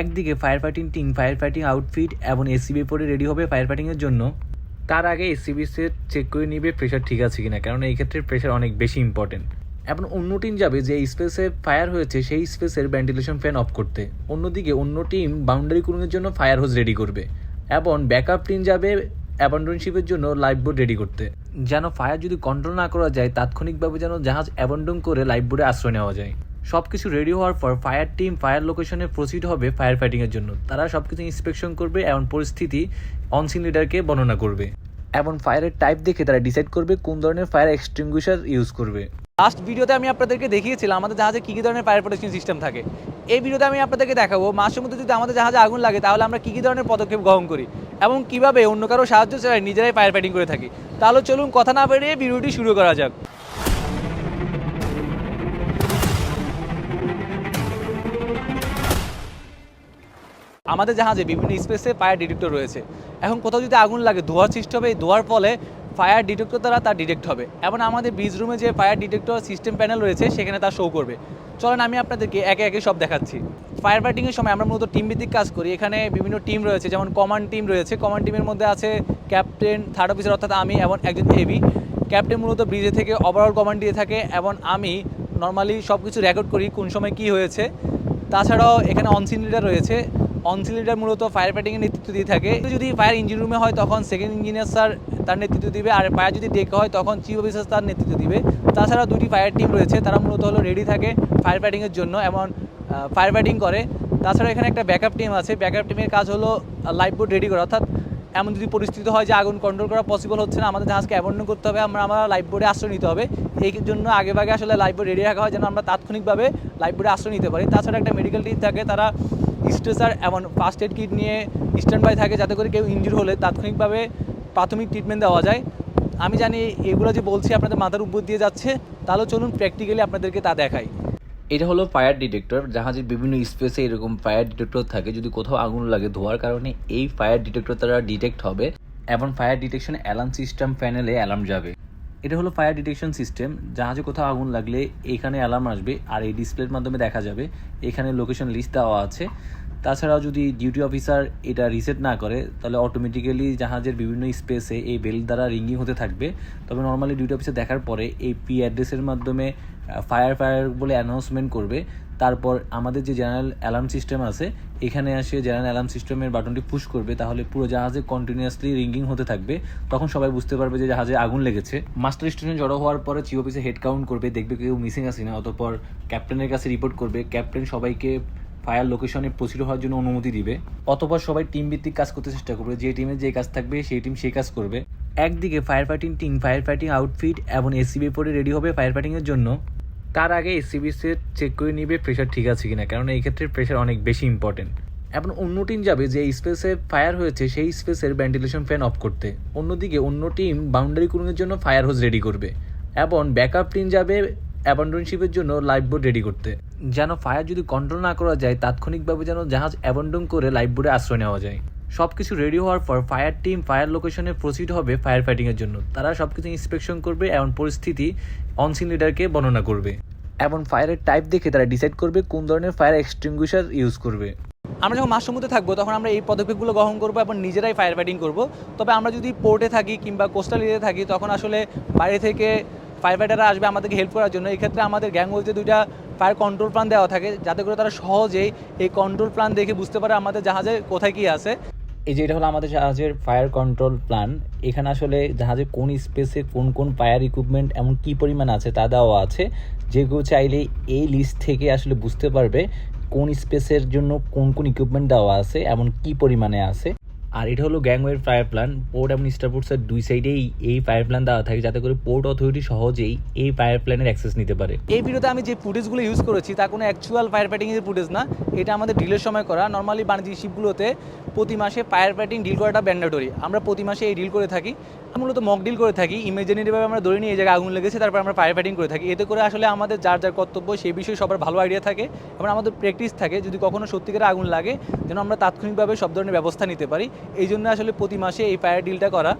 একদিকে fire fighting team fire fighting outfit এবং ACB পরে রেডি হবে ফায়ার ফাইটিংয়ের জন্য। তার আগে এসিবি সেট চেক করে নিবে প্রেশার ঠিক আছে কিনা কারণ এই ক্ষেত্রে প্রেশার অনেক বেশি ইম্পর্টেন্ট এবং অন্য টিম যাবে, যে স্পেসে ফায়ার হয়েছে, সেই স্পেসের ভেন্টিলেশন ফ্যান অফ করতে। অন্যদিকে অন্য টিম বাউন্ডারি কুলিংয়ের জন্য ফায়ার হোজ রেডি করবে। এবং ব্যাকআপ টিম যাবে অ্যাবান্ডনশিপের জন্য লাইফ বোর্ড রেডি করতে। যেন ফায়ার যদি কন্ট্রোল না করা যায়, তাৎক্ষণিকভাবে যেন জাহাজ অ্যাবান্ডন করে লাইফ বোর্ডে আশ্রয় নেওয়া যায়। সব কিছু রেডি হওয়ার পর ফায়ার টিম ফায়ার লোকেশনে প্রসিড হবে ফায়ার ফাইটিংয়ের জন্য। তারা সব কিছু ইন্সপেকশন করবে এবং পরিস্থিতি অনসিন লিডারকে বর্ণনা করবে। এবং ফায়ারের টাইপ দেখে তারা ডিসাইড করবে কোন ধরনের ফায়ার এক্সটিংগুইশার ইউজ করবে। লাস্ট ভিডিওতে আমি আপনাদেরকে দেখিয়েছিলাম আমাদের জাহাজে কী কী ধরনের ফায়ার প্রোটেকশন সিস্টেম থাকে। এই ভিডিওতে আমি আপনাদেরকে দেখাবো মাসের মধ্যে যদি আমাদের জাহাজে আগুন লাগে, তাহলে আমরা কী কী ধরনের পদক্ষেপ গ্রহণ করি এবং কীভাবে অন্য কারও সাহায্য ছাড়াই নিজেরাই ফায়ার ফাইটিং করে থাকি। তাহলে চলুন কথা না বেরিয়ে ভিডিওটি শুরু করা যাক। আমাদের জাহাজে বিভিন্ন স্পেসে ফায়ার ডিটেক্টর রয়েছে। এখন কোথাও যদি আগুন লাগে, ধোয়ার সৃষ্টি হবে, এই ধোয়ার ফলে ফায়ার ডিটেক্টর দ্বারা তা ডিটেক্ট হবে। এবং আমাদের ব্রিজ রুমে যে ফায়ার ডিটেক্টর সিস্টেম প্যানেল রয়েছে, সেখানে তা শো করবে। চলেন আমি আপনাদেরকে একে একে সব দেখাচ্ছি। ফায়ার ফাইটিংয়ের সময় আমরা মূলত টিম ভিত্তিক কাজ করি। এখানে বিভিন্ন টিম রয়েছে, যেমন কমান্ড টিম রয়েছে। কমান্ড টিমের মধ্যে আছে ক্যাপ্টেন থার্ড অফিসার অর্থাৎ আমি এবং একজন এবি ক্যাপ্টেন মূলত ব্রিজে থেকে ওভারঅল কমান্ড দিয়ে থাকে এবং আমি নর্মালি সব কিছু রেকর্ড করি কোন সময় কি হয়েছে। তাছাড়াও এখানে অনসিন লিডার রয়েছে। অনসিন লিডার মূলত ফায়ার ফাইটিংয়ের নেতৃত্ব দিয়ে থাকে। যদি ফায়ার ইঞ্জিন রুমে হয়, তখন সেকেন্ড ইঞ্জিনিয়ার স্যার তার নেতৃত্ব দিবে। আর ফায়ার যদি ডেকে হয়, তখন চিফ অফিসার তার নেতৃত্ব দিবে। তাছাড়া দুটি ফায়ার টিম রয়েছে, তারা মূলত হলো রেডি থাকে ফায়ার ফাইটিংয়ের জন্য, এমন ফায়ার ফাইটিং করে। তাছাড়া এখানে একটা ব্যাকআপ টিম আছে। ব্যাকআপ টিমের কাজ হলো লাইফ বোর্ড রেডি করা। অর্থাৎ এমন যদি পরিস্থিতি হয় যে আগুন কন্ট্রোল করা পসিবল হচ্ছে না, আমাদের জাহাজকে অ্যাবন্ডন করতে হবে। আমরা আমরা লাইফ বোর্ডে আশ্রয় নিতে হবে। এই জন্য আগে ভাগে আসলে লাইফ বোর্ড রেডি রাখা হয় যেন আমরা তাৎক্ষণিকভাবে লাইফ বোর্ডে আশ্রয় নিতে পারি। তাছাড়া একটা মেডিকেল টিম থাকে, তারা স্ট্রেচার এবং ফার্স্ট এড কিট নিয়ে স্ট্যান্ড বাই থাকে যাতে করে কেউ ইনজুর হলে তাৎক্ষণিকভাবে প্রাথমিক ট্রিটমেন্ট দেওয়া যায়। আমি জানি এগুলো যে বলছি আপনাদের মাথার উপর দিয়ে যাচ্ছে, তাহলে চলুন প্র্যাকটিক্যালি আপনাদেরকে তা দেখাই। এটা হলো ফায়ার ডিটেক্টর জাহাজের বিভিন্ন স্পেসে এরকম ফায়ার ডিটেক্টর থাকে। যদি কোথাও আগুন লাগে ধোয়ার কারণে এই ফায়ার ডিটেক্টর তারা ডিটেক্ট হবে। এবং ফায়ার ডিটেকশন অ্যালার্ম সিস্টেম প্যানেলে অ্যালার্ম যাবে। এটা হলো ফায়ার ডিটেকশন সিস্টেম জাহাজে কোথাও আগুন লাগলে এখানে অ্যালার্ম আসবে আর এই ডিসপ্লের মাধ্যমে দেখা যাবে। এখানে লোকেশন লিস্ট দেওয়া আছে। তাছাড়াও যদি ডিউটি অফিসার এটা রিসেট না করে, তাহলে অটোমেটিক্যালি জাহাজের বিভিন্ন স্পেসে এই বেল দ্বারা রিঙ্গিং হতে থাকবে। তবে নর্মালি ডিউটি অফিসার দেখার পরে এই পি অ্যাড্রেসের মাধ্যমে ফায়ার ফায়ার বলে অ্যানাউন্সমেন্ট করবে। তারপর আমাদের যে জেনারেল অ্যালার্ম সিস্টেম আছে, এখানে আসে জেনারেল অ্যালার্ম সিস্টেমের বাটনটি পুশ করবে, তাহলে পুরো জাহাজে কন্টিনিউয়াসলি রিঙ্গিং হতে থাকবে। তখন সবাই বুঝতে পারবে যে জাহাজে আগুন লেগেছে। মাস্টার স্টেশনে জড়ো হওয়ার পরে চিও অফিসে হেড কাউন্ট করবে, দেখবে কেউ মিসিং আছে না, অতপর ক্যাপ্টেনের কাছে রিপোর্ট করবে। ক্যাপ্টেন সবাইকে ফায়ার লোকেশনে প্রসিড হওয়ার জন্য অনুমতি দিবে অতপর সবাই টিম ভিত্তিক কাজ করতে চেষ্টা করবে, যে টিমে যে কাজ থাকবে, সেই টিম সেই কাজ করবে। একদিকে fire fighting team fire fighting outfit এবং এসিবি পরে রেডি হবে ফায়ার ফাইটিংয়ের জন্য। তার আগে এসিবি সেট চেক করে নিবে প্রেশার ঠিক আছে কিনা কারণ এই ক্ষেত্রে প্রেশার অনেক বেশি ইম্পর্টেন্ট এবং অন্য টিম যাবে, যে স্পেসে ফায়ার হয়েছে, সেই স্পেসের ভেন্টিলেশন ফ্যান অফ করতে। অন্যদিকে অন্য টিম বাউন্ডারি কুলিংয়ের জন্য ফায়ার হোজ রেডি করবে। এবং ব্যাকআপ টিম যাবে অ্যাবান্ডনশিপের জন্য লাইফ বোর্ড রেডি করতে। যেন ফায়ার যদি কন্ট্রোল না করা যায়, তাৎক্ষণিকভাবে যেন জাহাজ অ্যাবান্ডন করে লাইফ বোর্ডে আশ্রয় নেওয়া যায়। সব কিছু রেডি হওয়ার পর ফায়ার টিম ফায়ার লোকেশনে প্রসিড হবে ফায়ার ফাইটিংয়ের জন্য। তারা সব কিছু ইন্সপেকশন করবে এবং পরিস্থিতি অনসিন লিডারকে বর্ণনা করবে। এবং ফায়ারের টাইপ দেখে তারা ডিসাইড করবে কোন ধরনের ফায়ার এক্সটিংগুইশার ইউজ করবে। আমরা যখন মাছ সমুদ্রে থাকব, তখন আমরা এই পদক্ষেপগুলো গ্রহণ করব এবং নিজেরাই ফায়ার ফাইটিং করব। তবে আমরা যদি পোর্টে থাকি কিংবা কোস্টাল এরিয়াতে থাকি, তখন আসলে বাইরে থেকে ফায়ার ফাইটাররা আসবে আমাদেরকে হেল্প করার জন্য। এই ক্ষেত্রে আমাদের গ্যাং বলতে দুইটা ফায়ার কন্ট্রোল প্ল্যান দেওয়া থাকে, যাতে করে তারা সহজেই এই কন্ট্রোল প্ল্যান দেখে বুঝতে পারে আমাদের জাহাজে কোথায় কী আছে। এই যে এটা হলো আমাদের জাহাজের ফায়ার কন্ট্রোল প্ল্যান এখানে আসলে জাহাজে কোন স্পেসে কোন কোন ফায়ার ইকুইপমেন্ট এমন কী পরিমাণ আছে তা দেওয়া আছে। যেগুলো চাইলে এই লিস্ট থেকে আসলে বুঝতে পারবে কোন স্পেসের জন্য কোন কোন ইকুইপমেন্ট দেওয়া আছে, এমন কি পরিমাণে আছে। আর এটা হলো গ্যাংওয়ের ফায়ার প্ল্যান। পোর্ট এবং স্টারপোর্টসের দুই সাইডেই এই ফায়ার প্ল্যান দেওয়া থাকে যাতে করে পোর্ট অথরিটি সহজেই এই ফায়ার প্ল্যানের অ্যাক্সেস নিতে পারে। এই ভিডিওতে আমি যে ফুটেজগুলো ইউজ করেছি, তা কোনো অ্যাকচুয়াল ফায়ার ফাইটিংয়ের ফুটেজ না। এটা আমাদের ডিলের সময় করা। নর্মালি বাণিজ্যিক শিপগুলোতে প্রতি মাসে ফায়ার ফাইটিং ডিল করাটা ব্যান্ডাটরি আমরা প্রতি মাসে এই ডিল করে থাকি। মূলত মক ডিল করে থাকি। ইমাজিনারিভাবে আমরা ধরে নিই এই জায়গায় আগুন লেগেছে, তারপর আমরা ফায়ার ফাইটিং করে থাকি। এতে করে আসলে আমাদের যার যার কর্তব্য সেই বিষয়ে সবার ভালো আইডিয়া থাকে এবং আমাদের প্র্যাকটিস থাকে। যদি কখনো সত্যিকারে আগুন লাগে, যেন আমরা তাৎক্ষণিকভাবে সব ধরনের ব্যবস্থা নিতে পারি। এই জন্য আসলে প্রতি মাসে এই ফায়ার ডিলটা করা।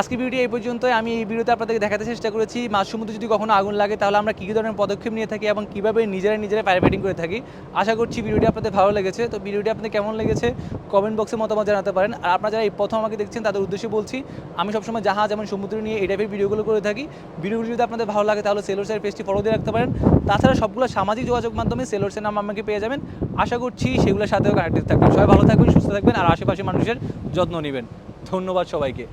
আজকে ভিডিও এই পর্যন্তই। আমি এই ভিডিওতে আপনাদেরকে দেখাতে চেষ্টা করেছি মাছ সমুদ্রে যদি কখনো আগুন লাগে, তাহলে আমরা কী কী ধরনের পদক্ষেপ নিয়ে থাকি এবং কীভাবে নিজেরা নিজেরা ফায়ার করে থাকি, আশা করছি ভিডিওটি আপনাদের ভালো লেগেছে। তো ভিডিওটি আপনাদের কেমন লেগেছে কমেন্ট বক্সে মতামত জানাতে পারেন। আর আপনারা যারা এই প্রথম আমাকে দেখছেন, তাদের উদ্দেশ্যে বলছি, আমি সবসময় জাহাজ যেমন সমুদ্র নিয়ে এই টাইপের ভিডিওগুলো করে থাকি। ভিডিওগুলো যদি আপনাদের ভালো লাগে, তাহলে সেলোরসের পেজটি ফলো দিয়ে রাখতে পারেন। তাছাড়া সবগুলো সামাজিক যোগাযোগ মাধ্যমে সেলোরসের নাম আমাকে পেয়ে যাবেন। আশা করছি সেগুলোর সাথেও কানেক্টেড থাকবেন। সবাই ভালো থাকবেন, সুস্থ থাকবেন, আর আশেপাশে মানুষের যত্ন নেবেন। ধন্যবাদ সবাইকে।